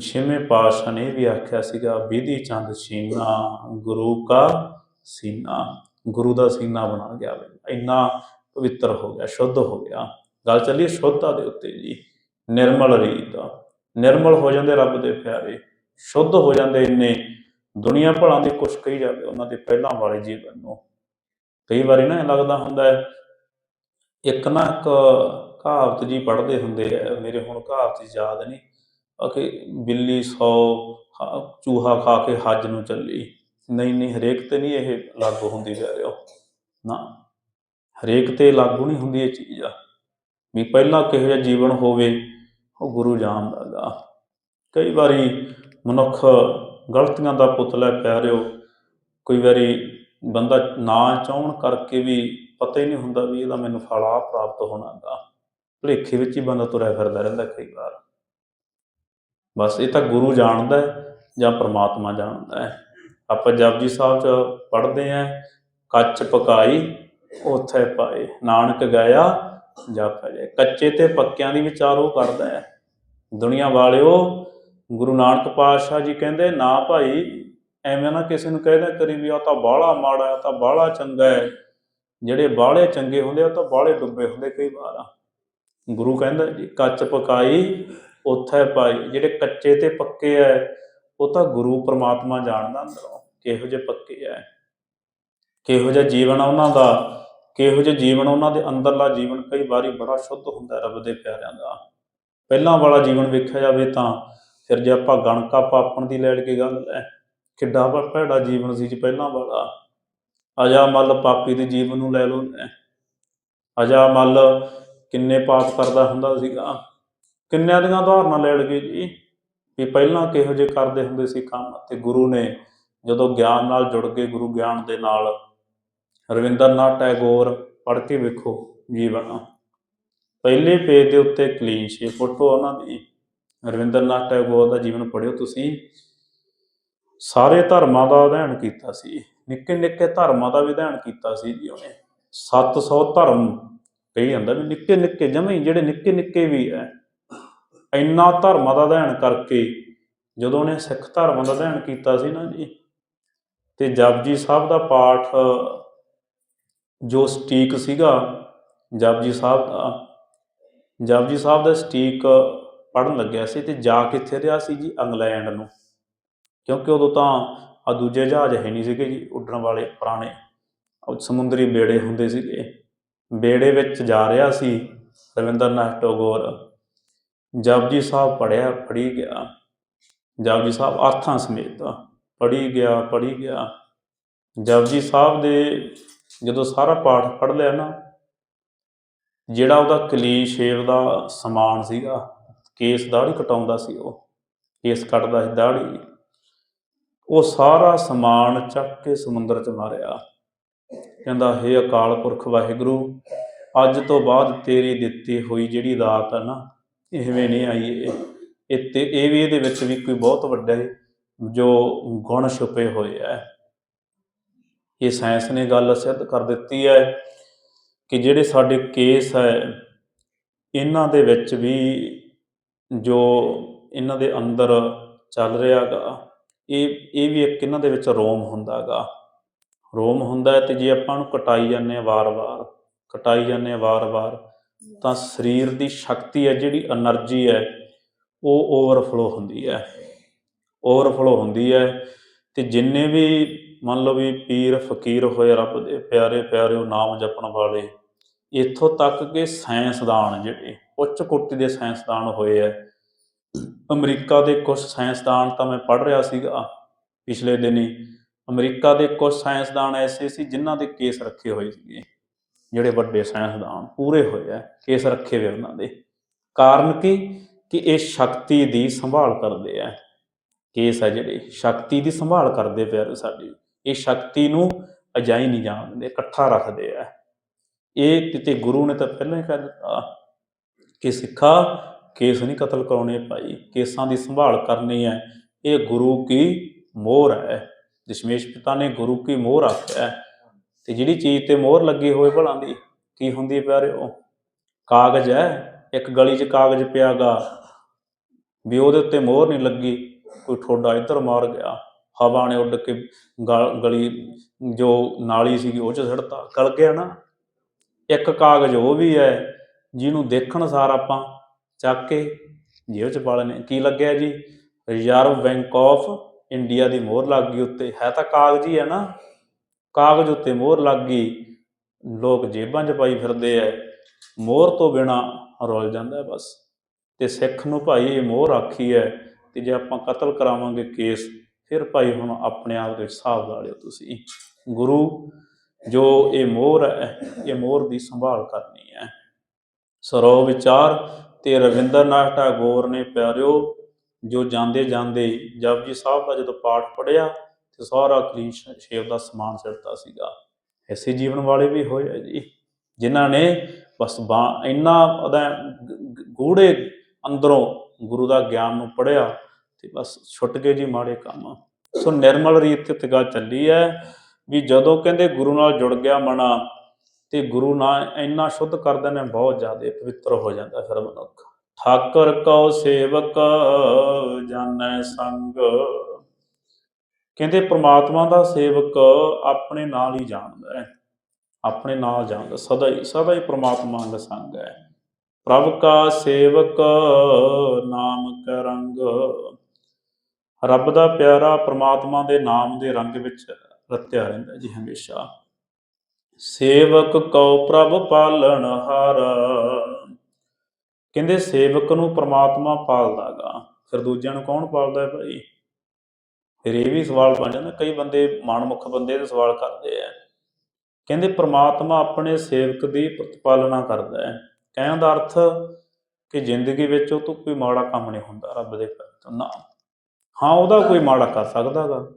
ਛੇਵੇਂ ਪਾਤਸ਼ਾਹ ਨੇ ਇਹ ਵੀ ਆਖਿਆ ਸੀਗਾ, ਵਿਧੀ ਚੰਦ ਸੀਨਾ, ਗੁਰੂ ਕਾ ਸੀਨਾ। ਗੁਰੂ ਦਾ ਸੀਨਾ ਬਣਾ ਗਿਆ। ਇੰਨਾ ਪਵਿੱਤਰ ਹੋ ਗਿਆ, ਸ਼ੁੱਧ ਹੋ ਗਿਆ। ਗੱਲ ਚੱਲੀ ਸ਼ੁੱਧਤਾ ਦੇ ਉੱਤੇ ਜੀ। ਨਿਰਮਲ ਰੀਤ। ਨਿਰਮਲ ਹੋ ਜਾਂਦੇ ਰੱਬ ਦੇ ਪਿਆਰੇ, ਸ਼ੁੱਧ ਹੋ ਜਾਂਦੇ ਇੰਨੇ। ਦੁਨੀਆ ਭਲਾਂ ਦੀ ਕੁਛ ਕਹੀ ਜਾਵੇ ਉਹਨਾਂ ਦੇ ਪਹਿਲਾਂ ਵਾਲੇ ਜੀਵਨ ਨੂੰ। ਕਈ ਵਾਰੀ ਨਾ ਇਹ ਲੱਗਦਾ ਹੁੰਦਾ ਹੈ, ਇੱਕ ਨਾ ਇੱਕ ਕਹਾਵਤ ਜੀ ਪੜ੍ਹਦੇ ਹੁੰਦੇ ਆ, ਮੇਰੇ ਹੁਣ ਕਹਾਵਤ ਯਾਦ ਨਹੀਂ। ਕਿ ਬਿੱਲੀ ਸੌ ਚੂਹਾ ਖਾ ਕੇ ਹੱਜ ਨੂੰ ਚੱਲੀ। ਨਹੀਂ ਨਹੀਂ, ਹਰੇਕ ਤੇ ਨਹੀਂ ਇਹ ਲਾਗੂ ਹੁੰਦੀ ਜਾ ਰਿਹਾ। ਨਾ, ਹਰੇਕ ਤੇ ਲਾਗੂ ਨਹੀਂ ਹੁੰਦੀ ਇਹ ਚੀਜ਼ ਆ। ਵੀ ਪਹਿਲਾਂ ਕਿਹੋ ਜਿਹਾ ਜੀਵਨ ਹੋਵੇ ਉਹ ਗੁਰੂ ਜਾਣਦਾ। ਗਾ ਕਈ ਵਾਰੀ ਮਨੁੱਖ ਗਲਤੀਆਂ ਦਾ ਪੁਤਲਾ ਪੈ ਰਿਓ ਕੋਈ ਵਾਰੀ ਬੰਦਾ ਨਾ ਚਾਹਣ ਕਰਕੇ ਵੀ ਪਤਾ ਹੀ ਨਹੀਂ ਹੁੰਦਾ ਵੀ ਇਹਦਾ ਮੈਨੂੰ ਫਲ ਆ ਪ੍ਰਾਪਤ ਹੋਣਾ ਗਾ ਭੁਲੇਖੇ ਵਿੱਚ ਹੀ ਬੰਦਾ ਤੁਰਿਆ ਫਿਰਦਾ ਰਹਿੰਦਾ ਕਈ ਵਾਰ। ਬਸ ਇਹ ਤਾਂ ਗੁਰੂ ਜਾਣਦਾ ਹੈ ਜਾਂ ਪ੍ਰਮਾਤਮਾ ਜਾਣਦਾ ਹੈ। ਆਪਾਂ ਜਪਜੀ ਸਾਹਿਬ ਚ ਪੜ੍ਹਦੇ ਆਂ ਕੱਚ ਪਕਾਈ, ਉਥੇ ਪਾਏ। ਨਾਨਕ ਗਿਆ ਜਪ ਜੇ। ਕੱਚੇ ਤੇ ਪੱਕਿਆਂ ਦੀ ਵਿਚਾਰ ਉਹ ਕਰਦਾ ਹੈ। ਦੁਨੀਆ ਵਾਲਿਓ, ਗੁਰੂ ਨਾਨਕ ਪਾਤਸ਼ਾਹ ਜੀ ਕਹਿੰਦੇ, ਨਾ ਭਾਈ, ਐਵੇਂ ਨਾ ਕਿਸੇ ਨੂੰ ਕਹਿਦਾ ਕਰੀ ਵੀ ਆ ਤਾਂ ਬਾਹਲਾ ਮਾੜਾ ਹੈ ਤਾਂ ਬਾਹਲਾ ਚੰਗਾ ਹੈ। ਜਿਹੜੇ ਬਾਹਲੇ ਚੰਗੇ ਹੁੰਦੇ ਆ, ਉਹ ਤਾਂ ਬਾਹਲੇ ਡੁੱਬੇ ਹੁੰਦੇ ਕਈ ਵਾਰ ਗੁਰੂ ਕਹਿੰਦਾ ਜੀ, ਕੱਚ ਪਕਾਈ, ਉੱਥੇ ਪਾਈ। ਜਿਹੜੇ ਕੱਚੇ ਤੇ ਪੱਕੇ ਐ ਉਹ ਤਾਂ ਗੁਰੂ ਪ੍ਰਮਾਤਮਾ ਜਾਣਦਾ ਅੰਦਰੋਂ। ਕਿਹੋ ਜਿਹੇ ਪੱਕੇ ਐ ਕਿਹੋ ਜਿਹਾ ਜੀਵਨ ਆ ਉਹਨਾਂ ਦਾ। ਕਿਹੋ ਜਿਹਾ ਜੀਵਨ ਉਹਨਾਂ ਦੇ ਅੰਦਰਲਾ ਜੀਵਨ ਕਈ ਵਾਰੀ ਬੜਾ ਸ਼ੁੱਧ ਹੁੰਦਾ ਰੱਬ ਦੇ ਪਿਆਰਿਆਂ ਦਾ। ਪਹਿਲਾਂ ਵਾਲਾ ਜੀਵਨ ਵੇਖਿਆ ਜਾਵੇ ਤਾਂ ਫਿਰ ਜੇ ਆਪਾਂ ਗਣਕਾ ਪਾਪਣ ਦੀ ਲੈ ਕੇ ਗੱਲ ਹੈ, ਕਿੱਡਾ ਭ- ਭੈੜਾ ਜੀਵਨ ਸੀ ਜੀ ਪਹਿਲਾਂ ਵਾਲਾ। ਅਜਾ ਮੱਲ ਪਾਪੀ ਦੇ ਜੀਵਨ ਨੂੰ ਲੈ ਲਓ ਅਜਾ ਮੱਲ ਕਿੰਨੇ ਪਾਪ ਕਰਦਾ ਹੁੰਦਾ ਸੀਗਾ। ਕਿੰਨਿਆਂ ਦੀਆਂ ਉਦਾਹਰਨਾਂ ਲੈ ਗਏ ਜੀ। ਵੀ ਪਹਿਲਾਂ ਕਿਹੋ ਜਿਹੇ ਕਰਦੇ ਹੁੰਦੇ ਸੀ ਕੰਮ ਤੇ ਗੁਰੂ ਨੇ ਜਦੋਂ ਗਿਆਨ ਨਾਲ ਜੁੜ ਕੇ ਗੁਰੂ ਗਿਆਨ ਦੇ ਨਾਲ ਰਵਿੰਦਰਨਾਥ ਟੈਗੋਰ ਪੜ੍ਹ ਕੇ ਵੇਖੋ ਜੀਵਨ। ਪਹਿਲੇ ਪੇਜ ਦੇ ਉੱਤੇ ਕਲੀਨ ਸ਼ੇ ਫੋਟੋ ਉਹਨਾਂ ਦੀ। ਰਵਿੰਦਰਨਾਥ ਟੈਗੋਰ ਦਾ ਜੀਵਨ ਪੜ੍ਹਿਓ ਤੁਸੀਂ। ਸਾਰੇ ਧਰਮਾਂ ਦਾ ਅਧਿਐਨ ਕੀਤਾ ਸੀ। ਨਿੱਕੇ ਨਿੱਕੇ ਧਰਮਾਂ ਦਾ ਵੀ ਅਧਿਐਨ ਕੀਤਾ ਸੀ ਜੀ ਉਹਨੇ। 700 ਧਰਮ ਕਹੀ ਜਾਂਦਾ ਵੀ ਨਿੱਕੇ ਨਿੱਕੇ, ਜਮੇ ਜਿਹੜੇ ਨਿੱਕੇ ਨਿੱਕੇ ਵੀ ਐ। ਇੰਨਾ ਧਰਮਾਂ ਦਾ ਅਧਿਐਨ ਕਰਕੇ ਜਦੋਂ ਉਹਨੇ ਸਿੱਖ ਧਰਮ ਦਾ ਅਧਿਐਨ ਕੀਤਾ ਸੀ ਨਾ ਜੀ, ਤੇ ਜਪਜੀ ਸਾਹਿਬ ਦਾ ਪਾਠ ਜੋ ਸਟੀਕ ਸੀਗਾ ਜਪਜੀ ਸਾਹਿਬ ਦਾ, ਜਪਜੀ ਸਾਹਿਬ ਦਾ ਸਟੀਕ ਪੜਨ ਲੱਗਿਆ ਸੀ ਤੇ ਜਾ ਕਿੱਥੇ ਰਿਹਾ ਸੀ ਜੀ? ਇੰਗਲੈਂਡ ਨੂੰ। ਕਿਉਂਕਿ ਉਦੋਂ ਤਾਂ ਆ ਦੂਜੇ ਜਹਾਜ਼ ਹੈ ਨਹੀਂ ਸੀਗੇ ਜੀ, ਉੱਡਣ ਵਾਲੇ ਪੁਰਾਣੇ। ਸਮੁੰਦਰੀ ਬੇੜੇ ਹੁੰਦੇ ਸੀਗੇ। ਬੇੜੇ ਵਿੱਚ ਜਾ ਰਿਹਾ ਸੀ ਰਵਿੰਦਰਨਾਥ ਟੈਗੋਰ। ਜਪਜੀ ਸਾਹਿਬ ਪੜਿਆ ਪੜੀ ਗਿਆ। ਜਪਜੀ ਸਾਹਿਬ ਅਰਥਾਂ ਸਮੇਤ ਪੜੀ ਗਿਆ ਪੜੀ ਗਿਆ। ਜਪਜੀ ਸਾਹਿਬ ਦੇ ਜਦੋਂ ਸਾਰਾ ਪਾਠ ਪੜ੍ਹ ਲਿਆ ਨਾ, ਜਿਹੜਾ ਉਹਦਾ ਕਲੀ ਸ਼ੇਵ ਦਾ ਸਮਾਨ ਸੀਗਾ, ਕੇਸ ਦਾੜੀ ਕਟਾਉਂਦਾ ਸੀ ਉਹ, ਕੇਸ ਕੱਟਦਾ ਸੀ ਦਾੜੀ ਉਹ ਸਾਰਾ ਸਮਾਨ ਚੱਕ ਕੇ ਸਮੁੰਦਰ 'ਚ ਮਾਰਿਆ। ਕਹਿੰਦਾ, ਹੇ ਅਕਾਲ ਪੁਰਖ ਵਾਹਿਗੁਰੂ, ਅੱਜ ਤੋਂ ਬਾਅਦ ਤੇਰੀ ਦਿੱਤੀ ਹੋਈ ਜਿਹੜੀ ਰਾਤ ਹੈ ਨਾ, ਇਵੇਂ ਨਹੀਂ ਆਈ ਇਹ। ਇਹ ਤੇ ਇਹ ਵੀ ਇਹਦੇ ਵਿੱਚ ਵੀ ਕੋਈ ਬਹੁਤ ਵੱਡਾ ਜੋ ਗੁਣ ਛੁਪੇ ਹੋਏ ਆ। ਇਹ ਸਾਇੰਸ ਨੇ ਗੱਲ ਸਿੱਧ ਕਰ ਦਿੱਤੀ ਹੈ ਕਿ ਜਿਹੜੇ ਸਾਡੇ ਕੇਸ ਹੈ, ਇਹਨਾਂ ਦੇ ਵਿੱਚ ਵੀ ਜੋ ਇਹਨਾਂ ਦੇ ਅੰਦਰ ਚੱਲ ਰਿਹਾਗਾ, ਇਹ ਇਹ ਵੀ ਇੱਕ ਇਹਨਾਂ ਦੇ ਵਿੱਚ ਰੋਮ ਹੁੰਦਾ ਹੁੰਦਾਗਾ। ਰੋਮ ਹੁੰਦਾ ਹੈ ਤੇ ਜੇ ਆਪਾਂ ਨੂੰ ਕਟਾਈ ਜਾਂਦੇ ਆ ਵਾਰ-ਵਾਰ, ਕਟਾਈ ਜਾਂਦੇ ਆ ਵਾਰ-ਵਾਰ, ਤਾਂ ਸਰੀਰ ਦੀ ਸ਼ਕਤੀ ਹੈ, ਜਿਹੜੀ એનર્ਜੀ ਹੈ, ਉਹ ਓਵਰਫਲੋ ਹੁੰਦੀ ਹੈ। ਓਵਰਫਲੋ ਹੁੰਦੀ ਹੈ ਤੇ ਜਿੰਨੇ ਵੀ ਮੰਨ ਲਓ ਵੀ ਪੀਰ ਫਕੀਰ ਹੋਏ ਰੱਬ ਦੇ, ਪਿਆਰੇ ਪਿਆਰੇ ਨਾਮ ਜਪਣ ਵਾਲੇ, ਇੱਥੋਂ ਤੱਕ ਕਿ ਸਾਇੰਸਦਾਨ ਜਿਹੜੇ, ਉੱਚ ਕੋਟੀ ਦੇ ਸਾਇੰਸਦਾਨ ਹੋਏ ਆ। ਅਮਰੀਕਾ ਦੇ ਕੁਝ ਸਾਇੰਸਦਾਨ ਤਾਂ ਮੈਂ ਪੜ੍ਹ ਰਿਹਾ ਸੀਗਾ ਪਿਛਲੇ ਦਿਨੀ। ਅਮਰੀਕਾ ਦੇ ਕੁਝ ਸਾਇੰਸਦਾਨ ਐਸੇ ਸੀ ਜਿਨ੍ਹਾਂ ਦੇ ਕੇਸ ਰੱਖੇ ਹੋਏ ਸੀਗੇ, ਜਿਹੜੇ ਵੱਡੇ ਸਾਇੰਸਦਾਨ ਪੂਰੇ ਹੋਏ ਆ, ਕੇਸ ਰੱਖੇ ਹੋਏ ਉਹਨਾਂ ਦੇ। ਕਾਰਨ ਕੀ? ਕਿ ਇਹ ਸ਼ਕਤੀ ਦੀ ਸੰਭਾਲ ਕਰਦੇ ਆ। ਕੇਸ ਆ ਜਿਹੜੇ, ਸ਼ਕਤੀ ਦੀ ਸੰਭਾਲ ਕਰਦੇ ਪਿਆਰੇ ਸਾਡੀ। ਇਹ ਸ਼ਕਤੀ ਨੂੰ ਅਜਾਈ ਨਹੀਂ ਜਾਣ ਦਿੰਦੇ ਇਕੱਠਾ ਰੱਖਦੇ ਆ। ਇਹ ਕਿਤੇ ਗੁਰੂ ਨੇ ਤਾਂ ਪਹਿਲਾਂ ਹੀ ਕਹਿ ਦਿੱਤਾ ਕਿ ਸਿੱਖਾ, ਕੇਸ ਨਹੀਂ ਕਤਲ ਕਰਾਉਣੇ ਭਾਈ, ਕੇਸਾਂ ਦੀ ਸੰਭਾਲ ਕਰਨੀ ਹੈ। ਇਹ ਗੁਰੂ ਕੀ ਮੋਹਰ ਹੈ? ਦਸ਼ਮੇਸ਼ ਪਿਤਾ ਨੇ ਗੁਰੂ ਕੀ ਮੋਹਰ ਆਖਿਆ ਤੇ ਜਿਹੜੀ ਚੀਜ਼ ਤੇ ਮੋਹਰ ਲੱਗੀ ਹੋਵੇ ਭਲਾਂ ਦੀ, ਕੀ ਹੁੰਦੀ ਹੈ ਪਿਆਰਿਓ? ਕਾਗਜ਼ ਹੈ? ਇੱਕ ਗਲੀ 'ਚ ਕਾਗਜ਼ ਪਿਆਗਾ ਵੀ ਉਹਦੇ ਉੱਤੇ ਮੋਹਰ ਨਹੀਂ ਲੱਗੀ, ਕੋਈ ਠੋਡਾ ਇੱਧਰ ਮਾਰ ਗਿਆ। ਹਵਾ ਨੇ ਉੱਡ ਕੇ ਗਲ- ਗਲੀ ਜੋ ਨਾਲੀ ਸੀਗੀ ਉਹ ਚ ਸੜਤਾ, ਗਲ ਗਿਆ ਨਾ। ਇੱਕ ਕਾਗਜ਼ ਉਹ ਵੀ ਹੈ, ਜਿਹਨੂੰ ਦੇਖਣ ਸਾਰ ਆਪਾਂ ਚੱਕ ਕੇ ਜੇਬ ਚ ਪਾ ਲੈਨੇ ਕੀ ਲੱਗਿਆ ਜੀ? ਰਿਜ਼ਰਵ ਬੈਂਕ ਆਫ ਇੰਡੀਆ ਦੀ ਮੋਹਰ ਲੱਗ ਗਈ ਉੱਤੇ। ਹੈ ਤਾਂ ਕਾਗਜ਼ ਹੀ ਹੈ ਨਾ। ਕਾਗਜ਼ ਉੱਤੇ ਮੋਹਰ ਲੱਗ ਗਈ। ਲੋਕ ਜੇਬਾਂ 'ਚ ਪਾਈ ਫਿਰਦੇ ਐ ਮੋਹਰ ਤੋਂ ਬਿਨਾ ਰੁਲ ਜਾਂਦਾ ਬਸ। ਤੇ ਸਿੱਖ ਨੂੰ ਭਾਈ ਇਹ ਮੋਹਰ ਆਖੀ ਹੈ ਤੇ ਜੇ ਆਪਾਂ ਕਤਲ ਕਰਾਵਾਂਗੇ ਕੇਸ ਫਿਰ ਭਾਈ ਹੁਣ ਆਪਣੇ ਆਪ ਦੇ ਵਿੱਚ ਹਿਸਾਬ ਲਾ ਲਿਓ ਤੁਸੀਂ। ਗੁਰੂ, ਜੋ ਇਹ ਮੋਹਰ ਹੈ, ਇਹ ਮੋਹਰ ਦੀ ਸੰਭਾਲ ਕਰਨੀ ਹੈ। ਸਰੋ ਵਿਚਾਰ ਤੇ ਰਵਿੰਦਰਨਾਥ ਟੈਗੋਰ ਨੇ ਪਿਆਰਿਓ, ਜੋ ਜਾਂਦੇ ਜਾਂਦੇ ਜਪਜੀ ਸਾਹਿਬ ਦਾ ਜਦੋਂ ਪਾਠ ਪੜਿਆ ਤੇ ਸਾਰਾ ਕਲੀਨ ਸ਼ੇਵ ਦਾ ਸਮਾਨ ਸਿਰਤਾ ਸੀਗਾ। ਐਸੇ ਜੀਵਨ ਵਾਲੇ ਵੀ ਹੋਏ ਆ ਜੀ, ਜਿਨ੍ਹਾਂ ਨੇ ਬਸ ਬਾ- ਇੰਨਾ ਉਹਦਾ ਗੂੜੇ ਅੰਦਰੋਂ ਗੁਰੂ ਦਾ ਗਿਆਨ ਨੂੰ ਪੜਿਆ ਤੇ ਬਸ ਛੁੱਟ ਗਏ ਜੀ ਮਾੜੇ ਕੰਮ। ਸੋ ਨਿਰਮਲ ਰੀਤ ਤੇ ਗੱਲ ਚੱਲੀ ਹੈ ਵੀ ਜਦੋਂ ਕਹਿੰਦੇ ਗੁਰੂ ਨਾਲ ਜੁੜ ਗਿਆ ਮਨਾ, ਤੇ ਗੁਰੂ ਨਾਲ ਇੰਨਾ ਸ਼ੁੱਧ ਕਰਦੇ ਨੇ, ਬਹੁਤ ਜ਼ਿਆਦਾ ਪਵਿੱਤਰ ਹੋ ਜਾਂਦਾ ਫਿਰ ਮਨੁੱਖ। ਠਾਕਰ ਕਉ ਸੇਵਕ, ਜਾਣੈ ਸੰਗ। ਕਹਿੰਦੇ ਪ੍ਰਮਾਤਮਾ ਦਾ ਸੇਵਕ ਆਪਣੇ ਨਾਲ ਹੀ ਜਾਣਦਾ ਹੈ। ਆਪਣੇ ਨਾਲ ਜਾਣਦਾ, ਸਦਾ ਹੀ ਸਦਾ ਹੀ ਪ੍ਰਮਾਤਮਾ ਦਾ ਸੰਗ ਹੈ। ਪ੍ਰਭ ਕਾ ਸੇਵਕ, ਨਾਮ ਕਰੰਗ ਰੱਬ ਦਾ ਪਿਆਰਾ ਪ੍ਰਮਾਤਮਾ ਦੇ ਨਾਮ ਦੇ ਰੰਗ ਵਿੱਚ ਰਤਿਆ ਰਹਿੰਦਾ ਜੀ ਹਮੇਸ਼ਾ। ਸੇਵਕ ਕਉ ਪ੍ਰਭ ਪਾਲਣ ਹਾਰ। ਕਹਿੰਦੇ ਸੇਵਕ ਨੂੰ ਪ੍ਰਮਾਤਮਾ ਪਾਲਦਾਗਾ। ਫਿਰ ਦੂਜਿਆਂ ਨੂੰ ਕੌਣ ਪਾਲਦਾ ਹੈ ਭਾਈ? ਫਿਰ ਇਹ ਵੀ ਸਵਾਲ ਬਣ ਜਾਂਦਾ, ਕਈ ਬੰਦੇ ਮਨਮੁਖ ਬੰਦੇ ਇਹ ਸਵਾਲ ਕਰਦੇ ਆ। ਕਹਿੰਦੇ ਪ੍ਰਮਾਤਮਾ ਆਪਣੇ ਸੇਵਕ ਦੀ ਪ੍ਰਤਪਾਲਨਾ ਕਰਦਾ ਹੈ। ਕਹਿਣ ਦਾ ਅਰਥ ਕਿ ਜ਼ਿੰਦਗੀ ਵਿੱਚ ਉਹ ਤੋਂ ਕੋਈ ਮਾੜਾ ਕੰਮ ਨਹੀਂ ਹੁੰਦਾ ਰੱਬ ਦੇ ਪਿਆਰੇ ਤੋਂ ਨਾ। ਹਾਂ, ਉਹਦਾ ਕੋਈ ਮਾੜਾ ਕਰ ਸਕਦਾਗਾ।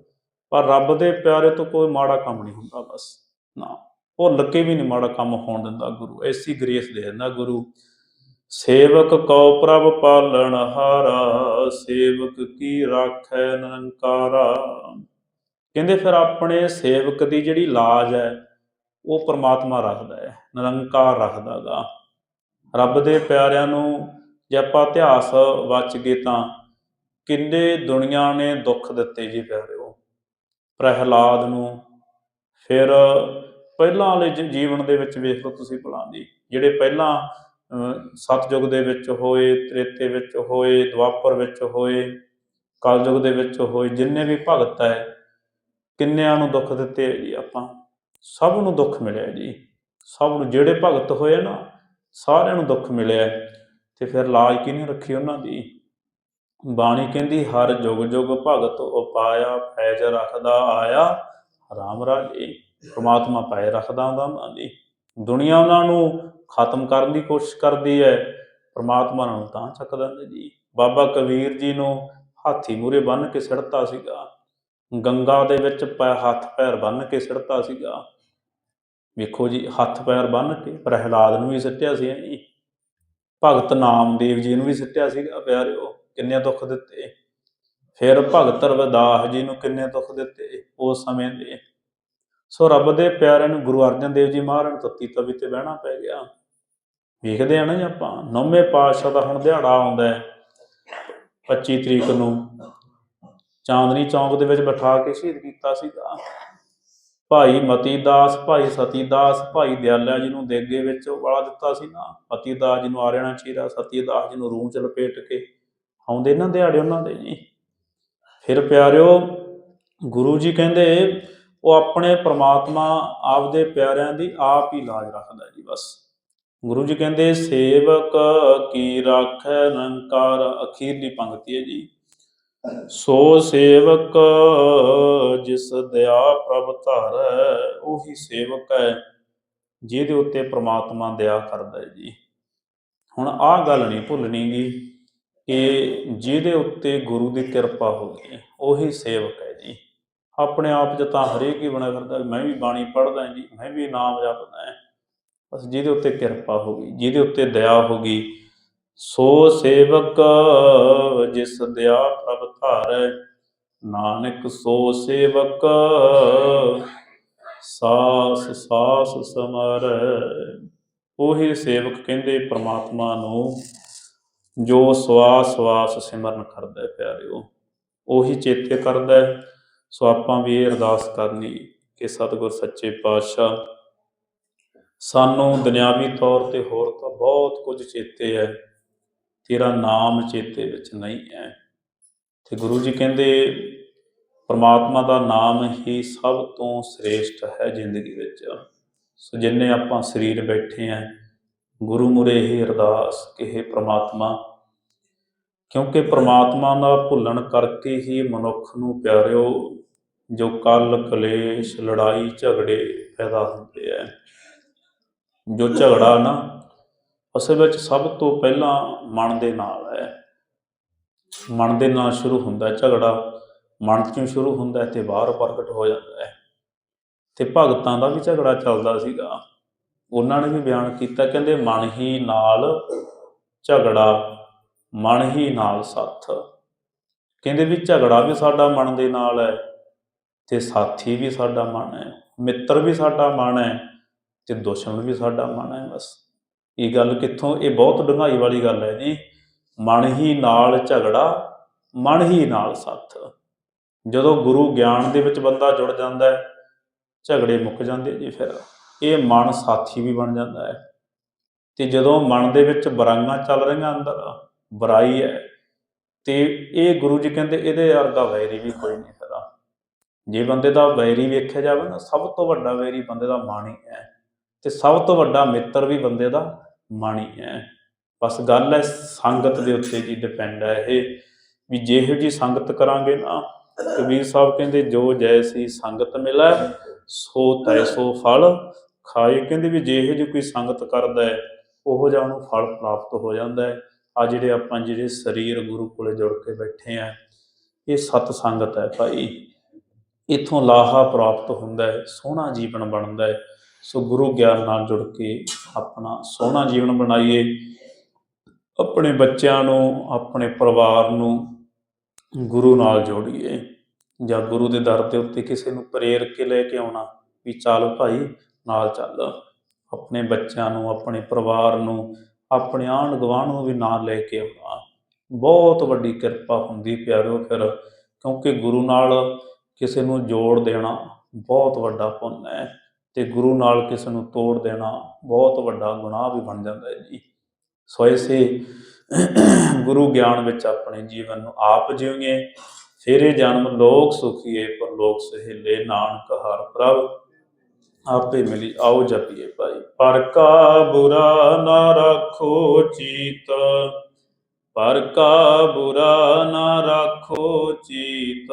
ਪਰ ਰੱਬ ਦੇ ਪਿਆਰੇ ਤੋਂ ਕੋਈ ਮਾੜਾ ਕੰਮ ਨਹੀਂ ਹੁੰਦਾ, ਬਸ। ਨਾ, ਉਹ ਲੱਗੇ ਵੀ ਨਹੀਂ ਮਾੜਾ ਕੰਮ ਹੋਣ ਦਿੰਦਾ ਗੁਰੂ। ਐਸੀ ਗ੍ਰੇਸ ਦੇ ਦਿੰਦਾ ਗੁਰੂ। ਸੇਵਕ ਕਉ ਪ੍ਰਭ ਪਾਲਣ ਹਾਰਾ, ਸੇਵਕ ਕੀ ਰਾਖੈ ਨਿਰੰਕਾਰਾ। ਕਹਿੰਦੇ ਫਿਰ ਆਪਣੇ ਸੇਵਕ ਦੀ ਜਿਹੜੀ ਲਾਜ ਹੈ, ਉਹ ਪ੍ਰਮਾਤਮਾ ਰੱਖਦਾ ਹੈ, ਨਿਰੰਕਾਰ ਰੱਖਦਾਗਾ। ਰੱਬ ਦੇ ਪਿਆਰਿਆਂ ਨੂੰ ਜੇ ਆਪਾਂ ਇਤਿਹਾਸ ਵੱਚ ਗਏ ਤਾਂ ਕਿੰਨੇ ਦੁਨੀਆ ਨੇ ਦੁੱਖ ਦਿੱਤੇ ਜੀ ਪਿਆਰਿਓ। ਪ੍ਰਹਿਲਾਦ ਨੂੰ ਫਿਰ ਪਹਿਲਾਂ ਵਾਲੇ ਜੀਵਨ ਦੇ ਵਿੱਚ ਵੇਖ ਲਓ ਤੁਸੀਂ ਭਲਾਂ ਦੀ ਜਿਹੜੇ ਪਹਿਲਾਂ ਅਹ, ਸਤਜੁਗ ਦੇ ਵਿੱਚ ਹੋਏ ਤ੍ਰੇਤੇ ਵਿੱਚ ਹੋਏ ਦੁਆਪਰ ਵਿੱਚ ਹੋਏ ਕਲਯੁਗ ਦੇ ਵਿੱਚ ਹੋਏ ਜਿੰਨੇ ਵੀ ਭਗਤ ਹੈ ਕਿੰਨਿਆਂ ਨੂੰ ਦੁੱਖ ਦਿੱਤੇ ਹੈ ਜੀ ਆਪਾਂ? ਸਭ ਨੂੰ ਦੁੱਖ ਮਿਲਿਆ ਜੀ। ਸਭ ਨੂੰ ਜਿਹੜੇ ਭਗਤ ਹੋਏ ਨਾ ਸਾਰਿਆਂ ਨੂੰ ਦੁੱਖ ਮਿਲਿਆ। ਤੇ ਫਿਰ ਲਾਜ ਕਿਹਨੇ ਰੱਖੀ ਉਹਨਾਂ ਦੀ? ਬਾਣੀ ਕਹਿੰਦੀ, ਹਰ ਜੁਗ ਜੁਗ ਭਗਤ ਉਪਾਇਆ, ਫੈਜ ਰੱਖਦਾ ਆਇਆ। ਰਾਮ ਰਾਜੇ ਪ੍ਰਮਾਤਮਾ ਪਾਏ ਰੱਖਦਾ ਹੁੰਦਾ ਉਹਨਾਂ ਦੀ। ਦੁਨੀਆ ਉਹਨਾਂ ਨੂੰ ਖਤਮ ਕਰਨ ਦੀ ਕੋਸ਼ਿਸ਼ ਕਰਦੀ ਹੈ, ਪ੍ਰਮਾਤਮਾ ਨੂੰ ਤਾਂ ਚੱਕ ਦਿੰਦੇ ਜੀ। ਬਾਬਾ ਕਬੀਰ ਜੀ ਨੂੰ ਹਾਥੀ ਮੂਰੇ ਬੰਨ ਕੇ ਸਿੜਤਾ ਸੀਗਾ। ਗੰਗਾ ਦੇ ਵਿੱਚ ਪੈ, ਹੱਥ ਪੈਰ ਬੰਨ ਕੇ ਸਿੜਤਾ ਸੀਗਾ। ਵੇਖੋ ਜੀ, ਹੱਥ ਪੈਰ ਬੰਨ ਕੇ ਪ੍ਰਹਿਲਾਦ ਨੂੰ ਵੀ ਸਿੱਟਿਆ ਸੀ ਜੀ ਭਗਤ ਨਾਮਦੇਵ ਜੀ ਨੂੰ ਵੀ ਸਿੱਟਿਆ ਸੀਗਾ, ਪਿਆਰਿਓ। ਕਿੰਨੇ ਦੁੱਖ ਦਿੱਤੇ? ਫਿਰ ਭਗਤ ਰਵਿਦਾਸ ਜੀ ਨੂੰ ਕਿੰਨੇ ਦੁੱਖ ਦਿੱਤੇ ਉਸ ਸਮੇਂ ਦੇ? ਸੋ ਰੱਬ ਦੇ ਪਿਆਰੇ ਨੂੰ ਗੁਰੂ ਅਰਜਨ ਦੇਵ ਜੀ ਮਹਾਰਾਜ ਨੂੰ ਤਵੀ ਤੇ ਬਹਿਣਾ ਪੈ ਗਿਆ। ਵੇਖਦੇ ਆ ਨਾ ਜੀ ਆਪਾਂ, ਨੌਵੇਂ ਪਾਤਸ਼ਾਹ ਦਾ ਹੁਣ ਦਿਹਾੜਾ ਆਉਂਦਾ ਹੈ। 25 ਤਰੀਕ ਨੂੰ ਚਾਂਦਨੀ ਚੌਂਕ ਦੇ ਵਿੱਚ ਬਿਠਾ ਕੇ ਸ਼ਹੀਦ ਕੀਤਾ ਸੀਗਾ। ਭਾਈ ਮਤੀ ਦਾਸ ਭਾਈ ਸਤੀ ਦਾਸ ਭਾਈ ਦਿਆਲਾ ਜੀ ਨੂੰ ਦੇਗੇ ਵਿੱਚ ਵਾਲਾ ਦਿੱਤਾ ਸੀ ਨਾ ਮਤੀ ਦਾਸ ਜੀ ਨੂੰ ਆਰਿਆਣਾ ਚੀਰਾ ਸਤੀ ਦਾਸ ਜੀ ਨੂੰ ਰੂਹ ਚ ਲਪੇਟ ਕੇ ਆਉਂਦੇ ਨਾ ਦਿਹਾੜੇ ਉਹਨਾਂ ਦੇ ਜੀ। ਫਿਰ ਪਿਆਰਿਓ, ਗੁਰੂ ਜੀ ਕਹਿੰਦੇ, ਉਹ ਆਪਣੇ ਪ੍ਰਮਾਤਮਾ ਆਪਦੇ ਪਿਆਰਿਆਂ ਦੀ ਆਪ ਹੀ ਲਾਜ ਰੱਖਦਾ ਜੀ ਬਸ। ਗੁਰੂ ਜੀ ਕਹਿੰਦੇ, ਸੇਵਕ ਕੀ ਰਾਖੈ ਨਿਰੰਕਾਰ ਅਖੀਰਲੀ ਪੰਕਤੀ ਹੈ ਜੀ। ਸੋ ਸੇਵਕ ਜਿਸ ਦਇਆ ਪ੍ਰਭ ਧਾਰੈ, ਉਹੀ ਸੇਵਕ ਹੈ, ਜਿਹਦੇ ਉੱਤੇ ਪ੍ਰਮਾਤਮਾ ਦਇਆ ਕਰਦਾ ਹੈ ਜੀ। ਹੁਣ ਆਹ ਗੱਲ ਨਹੀਂ ਭੁੱਲਣੀ ਗੀ। ਕਿ ਜਿਹਦੇ ਉੱਤੇ ਗੁਰੂ ਦੀ ਕਿਰਪਾ ਹੋ ਗਈ ਉਹੀ ਸੇਵਕ ਹੈ ਜੀ। ਆਪਣੇ ਆਪ 'ਚ ਤਾਂ ਹਰੇਕ ਹੀ ਬਣਿਆ ਕਰਦਾ ਮੈਂ ਵੀ ਬਾਣੀ ਪੜ੍ਹਦਾ ਜੀ, ਮੈਂ ਵੀ ਨਾਮ ਜਪਦਾ ਹਾਂ। ਬਸ ਜਿਹਦੇ ਉੱਤੇ ਕਿਰਪਾ ਹੋ ਗਈ, ਜਿਹਦੇ ਉੱਤੇ ਦਇਆ ਹੋ ਗਈ, ਸੋ ਸੇਵਕ ਜਿਸ ਦਇਆ ਪ੍ਰਭ ਧਾਰੈ ਨਾਨਕ ਸੋ ਸੇਵਕ, ਸਾਸ ਸਾਸ ਸਮਰੈ। ਉਹੀ ਸੇਵਕ ਕਹਿੰਦੇ ਪ੍ਰਮਾਤਮਾ ਨੂੰ ਜੋ ਸਵਾਸ ਸਵਾਸ ਸਿਮਰਨ ਕਰਦਾ ਹੈ ਪਿਆਰਿਓ, ਉਹੀ ਚੇਤੇ ਕਰਦਾ ਹੈ। ਸੋ ਆਪਾਂ ਵੀ ਇਹ ਅਰਦਾਸ ਕਰਨੀ ਕਿ ਸਤਿਗੁਰ ਸੱਚੇ ਪਾਤਸ਼ਾਹ, ਸਾਨੂੰ ਦੁਨਿਆਵੀ ਤੌਰ ਤੇ ਹੋਰ ਤਾਂ ਬਹੁਤ ਕੁਝ ਚੇਤੇ ਹੈ, ਤੇਰਾ ਨਾਮ ਚੇਤੇ ਵਿੱਚ ਨਹੀਂ ਹੈ। ਤੇ ਗੁਰੂ ਜੀ ਕਹਿੰਦੇ, ਪਰਮਾਤਮਾ ਦਾ ਨਾਮ ਹੀ ਸਭ ਤੋਂ ਸ੍ਰੇਸ਼ਟ ਹੈ ਜ਼ਿੰਦਗੀ ਵਿੱਚ। ਸੋ ਜਿੰਨੇ ਆਪਾਂ ਸਰੀਰ ਬੈਠੇ ਆ ਗੁਰੂ ਮੁਰੇ ਹੀ ਅਰਦਾਸ ਕਿਹੇ हे ਪ੍ਰਮਾਤਮਾ, ਕਿਉਂਕਿ ਪ੍ਰਮਾਤਮਾ ਦਾ ਭੁੱਲਣ ਕਰਕੇ ਹੀ ਮਨੁੱਖ ਨੂੰ ਪਿਆਰਿਓ, ਜੋ ਕਲ ਕਲੇਸ਼, ਲੜਾਈ, ਝਗੜੇ ਪੈਦਾ ਹੁੰਦੇ ਆ ਜੋ ਝਗੜਾ ਨਾ ਅਸਲ ਵਿੱਚ ਸਭ ਤੋਂ ਪਹਿਲਾਂ ਮਨ ਦੇ ਨਾਲ ਹੈ ਮਨ ਦੇ ਨਾਲ ਸ਼ੁਰੂ ਹੁੰਦਾ ਹੈ ਝਗੜਾ, ਮਨ ਚੋਂ ਸ਼ੁਰੂ ਹੁੰਦਾ ਤੇ ਬਾਹਰ ਪ੍ਰਗਟ ਹੋ ਜਾਂਦਾ ਹੈ ਤੇ ਭਗਤਾਂ ਦਾ ਵੀ ਝਗੜਾ ਚੱਲਦਾ ਸੀਗਾ। ਉਹਨਾਂ ਨੇ ਵੀ ਬਿਆਨ ਕੀਤਾ, ਕਹਿੰਦੇ ਮਨ ਹੀ ਨਾਲ ਝਗੜਾ, ਮਨ ਹੀ ਨਾਲ ਸਾਥ। ਕਹਿੰਦੇ ਵੀ ਝਗੜਾ ਵੀ ਸਾਡਾ ਮਨ ਦੇ ਨਾਲ ਹੈ ਤੇ ਸਾਥੀ ਵੀ ਸਾਡਾ ਮਨ ਹੈ, ਮਿੱਤਰ ਵੀ ਸਾਡਾ ਮਨ ਹੈ ਤੇ ਦੁਸ਼ਮਣ ਵੀ ਸਾਡਾ ਮਨ ਹੈ ਬਸ। ਇਹ ਗੱਲ ਕਿੱਥੋਂ, ਇਹ ਬਹੁਤ ਡੂੰਘਾਈ ਵਾਲੀ ਗੱਲ ਹੈ ਜੀ। ਮਨ ਹੀ ਨਾਲ ਝਗੜਾ, ਮਨ ਹੀ ਨਾਲ ਸੱਥ। ਜਦੋਂ ਗੁਰੂ ਗਿਆਨ ਦੇ ਵਿੱਚ ਬੰਦਾ ਜੁੜ ਜਾਂਦਾ ਹੈ, ਝਗੜੇ ਮੁੱਕ ਜਾਂਦੇ ਜੀ ਫਿਰ। ਇਹ ਮਨ ਸਾਥੀ ਵੀ ਬਣ ਜਾਂਦਾ ਹੈ। ਤੇ ਜਦੋਂ ਮਨ ਦੇ ਵਿੱਚ ਬੁਰਾਈਆਂ ਚੱਲ ਰਹੀਆਂ ਅੰਦਰ, ਬੁਰਾਈ ਹੈ, ਤੇ ਇਹ ਗੁਰੂ ਜੀ ਕਹਿੰਦੇ ਇਹਦੇ ਵਰਗਾ ਵੈਰੀ ਵੀ ਕੋਈ ਨਹੀਂ ਹੈਗਾ। ਜੇ ਬੰਦੇ ਦਾ ਵੈਰੀ ਵੇਖਿਆ ਜਾਵੇ ਨਾ, ਸਭ ਤੋਂ ਵੱਡਾ ਵੈਰੀ ਬੰਦੇ ਦਾ ਮਨ ਹੀ ਹੈ। ਤੇ ਸਭ ਤੋਂ ਵੱਡਾ ਮਿੱਤਰ ਵੀ ਬੰਦੇ ਦਾ ਮਨ ਹੀ ਹੈ। ਬਸ ਗੱਲ ਹੈ ਸੰਗਤ ਦੇ ਉੱਤੇ ਜੀ ਡਿਪੈਂਡ ਹੈ ਇਹ। ਵੀ ਜਿਹੋ ਜੀ ਸੰਗਤ ਕਰਾਂਗੇ ਨਾ, ਕਬੀਰ ਸਾਹਿਬ ਕਹਿੰਦੇ, ਜੋ ਜੈਸੀ ਸੰਗਤ ਮਿਲੈ, ਸੋ ਤੈਸੋ ਫਲ ਖਾਏ, ਕਹਿੰਦੇ ਵੀ ਜਿਹੋ ਜੀ ਕੋਈ ਸੰਗਤ ਕਰਦਾ ਹੈ, ਉਹੋ ਜਿਹਾ ਉਹਨੂੰ ਫਲ ਪ੍ਰਾਪਤ ਹੋ ਜਾਂਦਾ ਹੈ। ਆ ਜਿਹੜੇ ਆਪਾਂ ਜਿਹੜੇ ਸਰੀਰ ਗੁਰੂ ਕੋਲੇ ਜੁੜ ਕੇ ਬੈਠੇ ਆ ਇਹ ਸਤ ਸੰਗਤ ਹੈ ਭਾਈ। ਇਥੋਂ ਲਾਹਾ ਪ੍ਰਾਪਤ ਹੁੰਦਾ ਹੈ, ਸੋਹਣਾ ਜੀਵਨ ਬਣਦਾ ਹੈ। ਸੋ ਗੁਰੂ ਗਿਆਨ ਨਾਲ ਜੁੜ ਕੇ ਆਪਣਾ ਸੋਹਣਾ ਜੀਵਨ ਬਣਾਈਏ। ਆਪਣੇ ਬੱਚਿਆਂ ਨੂੰ, ਆਪਣੇ ਪਰਿਵਾਰ ਨੂੰ ਗੁਰੂ ਨਾਲ ਜੋੜੀਏ। ਜਾਂ ਗੁਰੂ ਦੇ ਦਰ ਦੇ ਉੱਤੇ ਕਿਸੇ ਨੂੰ ਪ੍ਰੇਰ ਕੇ ਲੈ ਕੇ ਆਉਣਾ ਵੀ ਚੱਲ ਭਾਈ ਨਾਲ ਚੱਲ। ਆਪਣੇ ਬੱਚਿਆਂ ਨੂੰ, ਆਪਣੇ ਪਰਿਵਾਰ ਨੂੰ, ਆਪਣੇ ਆਂਢ ਗੁਆਂਢ ਨੂੰ ਵੀ ਨਾਲ ਲੈ ਕੇ ਆਉਣਾ। ਬਹੁਤ ਵੱਡੀ ਕਿਰਪਾ ਹੁੰਦੀ ਪਿਆਰਿਓ ਫਿਰ, ਕਿਉਂਕਿ ਗੁਰੂ ਨਾਲ ਕਿਸੇ ਨੂੰ ਜੋੜ ਦੇਣਾ ਬਹੁਤ ਵੱਡਾ ਪੁੰਨ ਹੈ ਤੇ ਗੁਰੂ ਨਾਲ ਕਿਸੇ ਨੂੰ ਤੋੜ ਦੇਣਾ ਬਹੁਤ ਵੱਡਾ ਗੁਨਾਹ ਵੀ ਬਣ ਜਾਂਦਾ ਹੈ ਜੀ। ਸੋ ਇਸੇ ਗੁਰੂ ਗਿਆਨ ਵਿੱਚ ਆਪਣੇ ਜੀਵਨ ਨੂੰ ਆਪ ਜਿਉਈਏ ਫੇਰੇ ਜਨਮ ਲੋਕ ਸੁਖੀਏ, ਪਰ ਲੋਕ ਸਹਿਲੇ, ਨਾਨਕ, ਹਰ ਪ੍ਰਭ। ਆਪੇ ਮਿਲੀ, ਆਓ ਜਪੀਏ ਭਾਈ। ਪਰ ਕਾ ਬੁਰਾ ਨਾ ਰੱਖੋ ਚੀਤ, ਪਰ ਕਾ ਬੁਰਾ ਨਾ ਰੱਖੋ ਚੀਤ।